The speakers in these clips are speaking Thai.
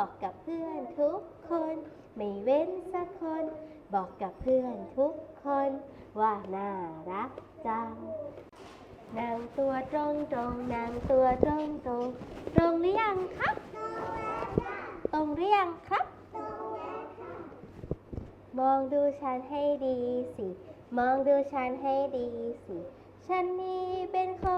บอกกับเพื่อนทุกคน ไม่เว้นสักคน บอกกับเพื่อนทุกคน ว่าน่ารักจังนางตัวตรงตรงนางตัวตรงตรงตรงหรือยังครับ ตรงหรือยังครับ มองดูฉันให้ดีสิ มองดูฉันให้ดีสิ ฉันนี้เป็นคน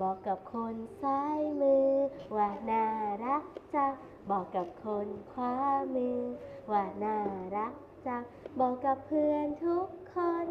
บอกกับคนซ้ายมือ ว่าน่ารักจังบอกกับคนขวามือ ว่าน่ารักจังบอกกับเพื่อนทุกคน